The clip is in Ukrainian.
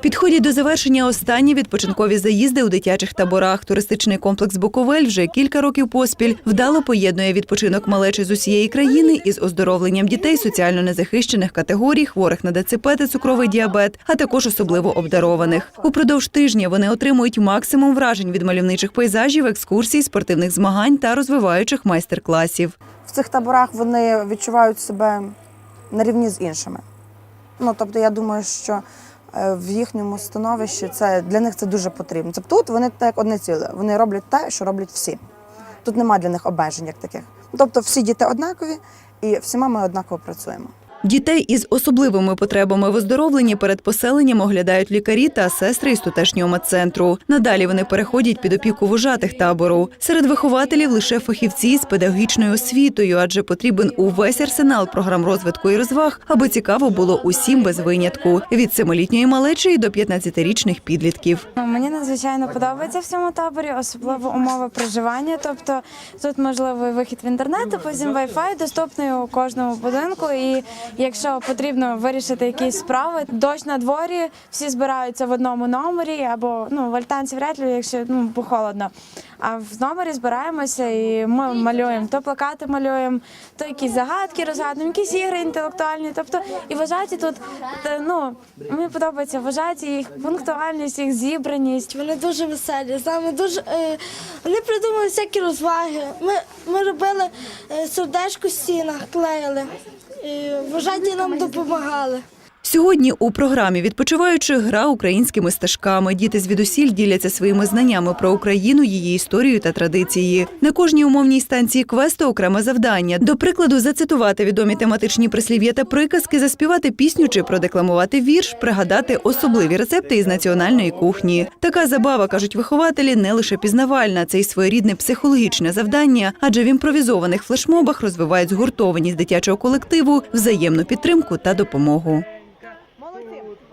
Підходять до завершення останні відпочинкові заїзди у дитячих таборах. Туристичний комплекс Буковель вже кілька років поспіль вдало поєднує відпочинок малечі з усієї країни із оздоровленням дітей соціально незахищених категорій, хворих на ДЦП та цукровий діабет, а також особливо обдарованих. Упродовж тижня вони отримують максимум вражень від мальовничих пейзажів, екскурсій, спортивних змагань та розвиваючих майстер-класів. в цих таборах вони відчувають себе на рівні з іншими. Ну, тобто, я думаю, що в їхньому становищі це для них це дуже потрібно. Тобто тут вони так одне ціле. Вони роблять те, що роблять всі. Тут немає для них обмежень як таких. Тобто всі діти однакові і всіма ми однаково працюємо. Дітей із особливими потребами в оздоровленні перед поселенням оглядають лікарі та сестри із тутешнього медцентру. Надалі вони переходять під опіку вожатих табору. Серед вихователів лише фахівці з педагогічною освітою, адже потрібен увесь арсенал програм розвитку і розваг, аби цікаво було усім без винятку від семилітньої малечі до 15-річних підлітків. Мені надзвичайно подобається в цьому таборі, особливо умови проживання. Тобто тут можливий вихід в інтернет, потім Wi-Fi доступний у кожному будинку. І якщо потрібно вирішити якісь справи, дощ на дворі, всі збираються в одному номері або ну в альтанці вряд ли, якщо ну бо холодно. А в номері збираємося і ми малюємо то плакати малюємо, то якісь загадки розгадуємо, якісь ігри інтелектуальні. Тобто і вважаті тут ну мені подобається вважаті їх пунктуальність, їх зібраність. Вони дуже веселі. З нами дуже е, вони придумали всякі розваги. Ми, ми робили е, сердечко з стінах, клеїли. Вважаті нам допомагали. Сьогодні у програмі відпочиваючих гра українськими стежками. Діти звідусіль діляться своїми знаннями про Україну, її історію та традиції. На кожній умовній станції квесту окреме завдання. До прикладу, зацитувати відомі тематичні прислів'я та приказки, заспівати пісню чи продекламувати вірш, пригадати особливі рецепти із національної кухні. Така забава, кажуть вихователі, не лише пізнавальна, це й своєрідне психологічне завдання, адже в імпровізованих флешмобах розвивають згуртованість дитячого колективу, взаємну підтримку та допомогу.